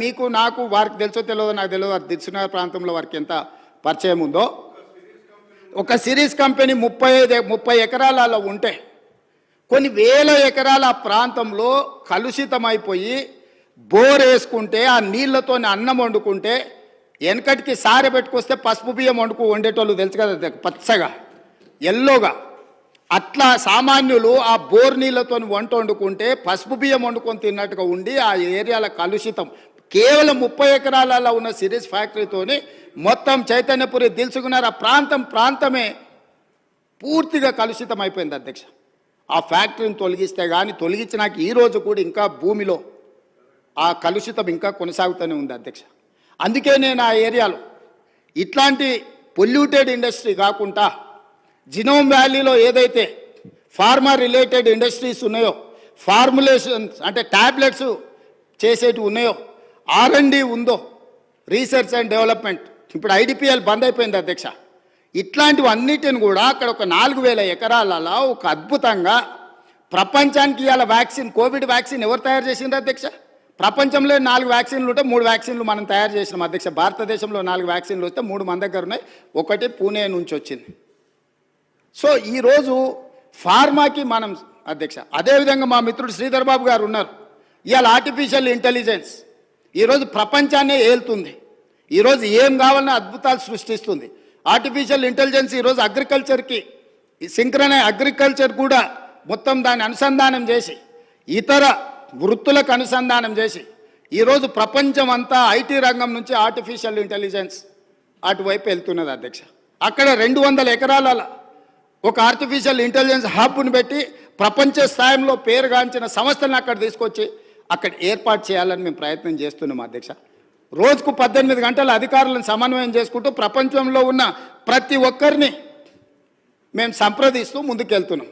మీకు నాకు వారికి తెలుసో తెలియదో నాకు తెలియదు వారు దిల్సునగర్ ప్రాంతంలో వారికి ఎంత పరిచయం ఉందో. ఒక సిరీస్ కంపెనీ ముప్పై ఐదు ముప్పై ఎకరాలలో ఉంటే కొన్ని వేల ఎకరాల ప్రాంతంలో కలుషితమైపోయి బోర్ వేసుకుంటే ఆ నీళ్ళతో అన్నం వండుకుంటే వెనకటికి సారె పెట్టుకొస్తే పసుపు బియ్యం వండుకు వండేటోళ్ళు తెలుసు కదా పచ్చగా ఎల్లోగా. అట్లా సామాన్యులు ఆ బోర్ నీళ్ళతో వంట వండుకుంటే పసుపు బియ్యం వండుకొని తిన్నట్టుగా ఉండి ఆ ఏరియాల కలుషితం. కేవలం ముప్పై ఎకరాలలో ఉన్న సిరీస్ ఫ్యాక్టరీతోని మొత్తం చైతన్యపురి దిల్సుకున్నారు ఆ ప్రాంతం ప్రాంతమే పూర్తిగా కలుషితం అయిపోయింది అధ్యక్ష. ఆ ఫ్యాక్టరీని తొలగిస్తే కానీ తొలగించినాక ఈరోజు కూడా ఇంకా భూమిలో ఆ కలుషితం ఇంకా కొనసాగుతూనే ఉంది అధ్యక్ష. అందుకే నేను ఆ ఏరియాలో ఇట్లాంటి పొల్యూటెడ్ ఇండస్ట్రీ కాకుండా జినోమ్ వ్యాలీలో ఏదైతే ఫార్మా రిలేటెడ్ ఇండస్ట్రీస్ ఉన్నాయో ఫార్ములేషన్స్ అంటే ట్యాబ్లెట్స్ చేసేటివి ఉన్నాయో ఆర్ అండ్ ఉందో? రీసెర్చ్ అండ్ డెవలప్మెంట్ ఇప్పుడు ఐడిపిఎల్ బంద్ అయిపోయింది అధ్యక్ష. ఇట్లాంటివి అన్నిటిని కూడా అక్కడ ఒక నాలుగు వేల ఎకరాలలో ఒక అద్భుతంగా ప్రపంచానికి ఇవాళ వ్యాక్సిన్ కోవిడ్ వ్యాక్సిన్ ఎవరు తయారు చేసిండ్రు అధ్యక్ష? ప్రపంచంలో నాలుగు వ్యాక్సిన్లు ఉంటే మూడు వ్యాక్సిన్లు మనం తయారు చేసినాం అధ్యక్ష. భారతదేశంలో నాలుగు వ్యాక్సిన్లు వస్తే మూడు మన దగ్గర ఉన్నాయి. ఒకటి పూణే నుంచి వచ్చింది. సో ఈరోజు ఫార్మాకి మనం అధ్యక్ష అదేవిధంగా మా మిత్రుడు శ్రీధర్ బాబు గారు ఉన్నారు. ఇవాళ ఆర్టిఫిషియల్ ఇంటెలిజెన్స్ ఈరోజు ప్రపంచాన్నే ఏలుతుంది. ఈరోజు ఏం కావాలన్నా అద్భుతాలు సృష్టిస్తుంది. ఆర్టిఫిషియల్ ఇంటెలిజెన్స్ ఈరోజు అగ్రికల్చర్కి సింక్రన అగ్రికల్చర్ కూడా మొత్తం దాన్ని అనుసంధానం చేసి ఇతర వృత్తులకు అనుసంధానం చేసి ఈరోజు ప్రపంచం అంతా ఐటీ రంగం నుంచి ఆర్టిఫిషియల్ ఇంటెలిజెన్స్ అటువైపు వెళ్తున్నది అధ్యక్ష. అక్కడ రెండు వందల ఎకరాల ఒక ఆర్టిఫిషియల్ ఇంటెలిజెన్స్ హబ్ను పెట్టి ప్రపంచ స్థాయిలో పేరుగాంచిన సంస్థలను అక్కడ తీసుకొచ్చి అక్కడ ఏర్పాటు చేయాలని మేము ప్రయత్నం చేస్తున్నాం అధ్యక్ష. రోజుకు పద్దెనిమిది గంటల అధికారులను సమన్వయం చేసుకుంటూ ప్రపంచంలో ఉన్న ప్రతి ఒక్కరిని మేము సంప్రదిస్తూ ముందుకెళ్తున్నాం.